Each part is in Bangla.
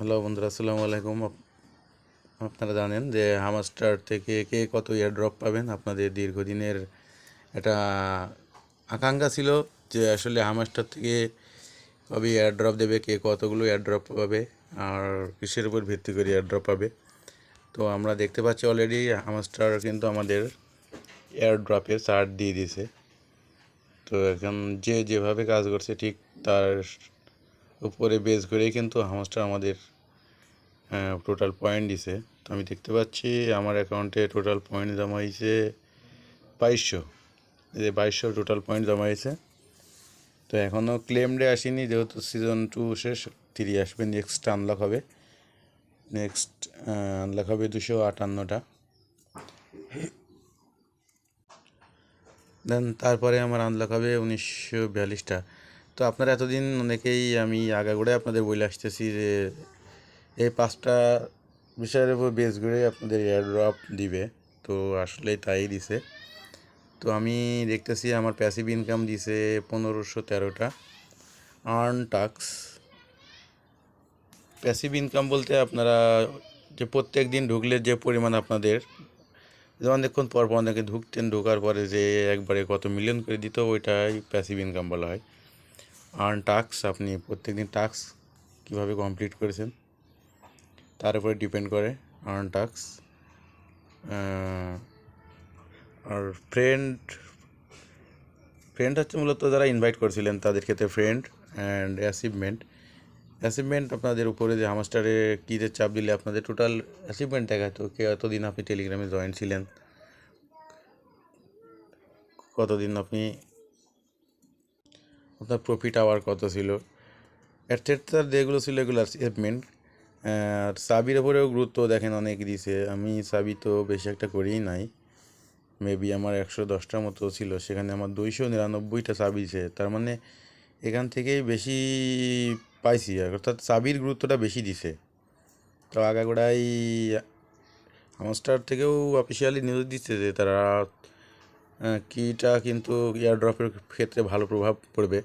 হ্যালো বন্ধুরা, আসসালামু আলাইকুম। আপ- আপনারা জানেন যে হামাস্টার থেকে কে কত ইয়ার ড্রপ পাবেন? আপনাদের দীর্ঘদিনের একটা আকাঙ্ক্ষা ছিল যে আসলে হামাস্টার থেকে কবে এয়ার ড্রপ দেবে, কে কতগুলো এয়ার ড্রপ পাবে, আর কিসের উপর ভিত্তি করে এয়ার ড্রপ পাবে। তো আমরা দেখতে পাচ্ছি অলরেডি হামাস্টার কিন্তু আমাদের এয়ার ড্রপে চার্ট দিয়ে দিয়েছে। তো এখন যে যেভাবে কাজ করছে, ঠিক তার উপরে বেস করেই কিন্তু হামাস্টার আমাদের টোটাল পয়েন্ট দিছে। তো আমি দেখতে পাচ্ছি আমার অ্যাকাউন্টে টোটাল পয়েন্ট জমা হয়েছে বাইশশো। এই যে বাইশশো টোটাল পয়েন্ট জমা হয়েছে তো এখনও ক্লেম ডে আসেনি, যেহেতু সিজন টু শেষ থ্রি আসবে নেক্সট আনলক হবে। নেক্সট আনলক হবে দুশো আটান্নটা। দেন তারপরে আমার আনলক হবে উনিশশো বিয়াল্লিশটা। তো আপনারা এতদিন অনেকেই আমি আগাগোড়ায় আপনাদের বলে আসতেছি যে এই পাঁচটা বিষয়ের উপর বেস করে আপনাদের এয়ারড্রপ দিবে। তো আসলে তাই দিছে। তো আমি দেখতেছি আমার প্যাসিভ ইনকাম দিছে পনেরোশো তেরোটা। আর্ন টাক্স প্যাসিভ ইনকাম বলতে আপনারা যে প্রত্যেক দিন ঢুকলে যে পরিমাণ আপনাদের, যেমন দেখুন পরপর অনেকে ঢুকতেন, ঢোকার পরে যে একবারে কত মিলিয়ন করে দিত, ওইটাই প্যাসিভ ইনকাম বলা হয়। আর্ন টাস্ক আপনি প্রত্যেক দিন টাস্ক কীভাবে কমপ্লিট করেছেন, তার উপরে ডিপেন্ড করে আর্ন টাস্ক আর ফ্রেন্ড ফ্রেন্ড হচ্ছে মূলত যারা ইনভাইট করেছিলেন তাদের ক্ষেত্রে ফ্রেন্ড অ্যান্ড অ্যাচিভমেন্ট অ্যাচিভমেন্ট আপনাদের উপরে যে হামাস্টারে কীতে চাপ দিলে আপনাদের টোটাল অ্যাচিভমেন্ট দেখাতো, কে এতদিন আপনি টেলিগ্রামে জয়েন ছিলেন, কতদিন আপনি আপনার প্রফিট আওয়ার কত ছিল। অ্যাটসেট্রার যেগুলো ছিল এগুলো অ্যাচিভমেন্ট আর সাবির ওপরেও গুরুত্ব দেখেন অনেক দিছে। আমি সাবি তো বেশি একটা করিই নাই। মেবি আমার একশো দশটার মতো ছিল। সেখানে আমার দুইশো নিরানব্বইটা চাবি আছে। তার মানে এখান থেকেই বেশি পাইছি। অর্থাৎ চাবির গুরুত্বটা বেশি দিছে। তো আগাগোড়াই হামস্টার থেকেও অফিসিয়ালি নিউজ দিচ্ছে যে তারা কিটা কিন্তু এয়ারড্রপের ক্ষেত্রে ভালো প্রভাব পড়বে।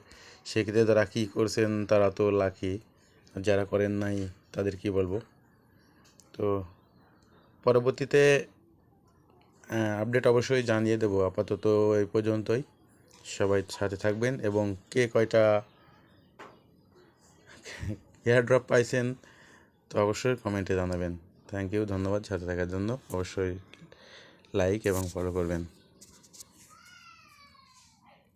সেক্ষেত্রে তারা কী করছেন, তারা তো লাকি। যারা করেন নাই, তাদের কি বলব? তো পরবর্তীতে আপডেট অবশ্যই জানিয়ে দেবো। আপাতত এই পর্যন্তই। সবাই সাথে থাকবেন এবং কে কয়টা এয়ার ড্রপ পাইছেন, তো অবশ্যই কমেন্টে জানাবেন। থ্যাংক ইউ ধন্যবাদ। সাথে থাকার জন্য অবশ্যই লাইক এবং ফলো করবেন।